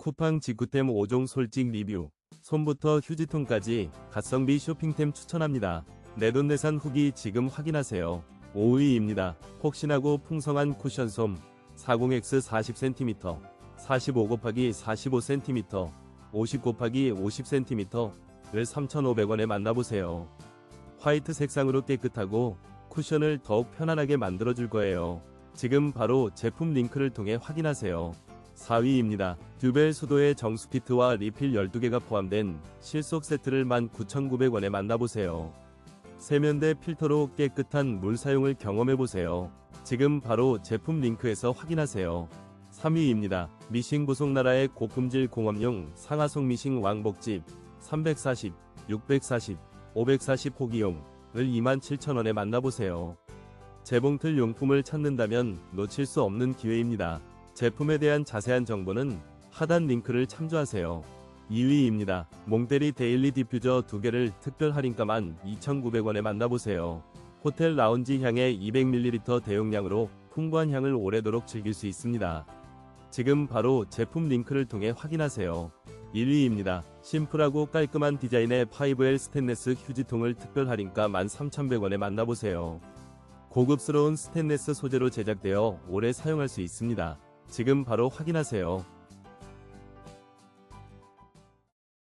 쿠팡 직구템 5종 솔직 리뷰. 손부터 휴지통까지 가성비 쇼핑템 추천합니다. 내돈내산 후기 지금 확인하세요. 5위입니다. 폭신하고 풍성한 쿠션솜 40X 40cm, 45 곱하기 45cm, 50 곱하기 50cm를 3,500원에 만나보세요. 화이트 색상으로 깨끗하고 쿠션을 더욱 편안하게 만들어줄 거예요. 지금 바로 제품 링크를 통해 확인하세요. 4위입니다. 듀벨 수도의 정수피트와 리필 12개가 포함된 실속 세트를 19,900원에 만나보세요. 세면대 필터로 깨끗한 물 사용을 경험해보세요. 지금 바로 제품 링크에서 확인하세요. 3위입니다. 미싱 보송나라의 고품질 공업용 상하송 미싱 왕복집 340, 640, 540 호기용을 27,000원에 만나보세요. 재봉틀 용품을 찾는다면 놓칠 수 없는 기회입니다. 제품에 대한 자세한 정보는 하단 링크를 참조하세요. 2위입니다. 몽테리 데일리 디퓨저 2개를 특별 할인가만 2,900원에 만나보세요. 호텔 라운지 향의 200ml 대용량으로 풍부한 향을 오래도록 즐길 수 있습니다. 지금 바로 제품 링크를 통해 확인하세요. 1위입니다. 심플하고 깔끔한 디자인의 5L 스테인레스 휴지통을 특별 할인가 13,100원에 만나보세요. 고급스러운 스테인레스 소재로 제작되어 오래 사용할 수 있습니다. 지금 바로 확인하세요.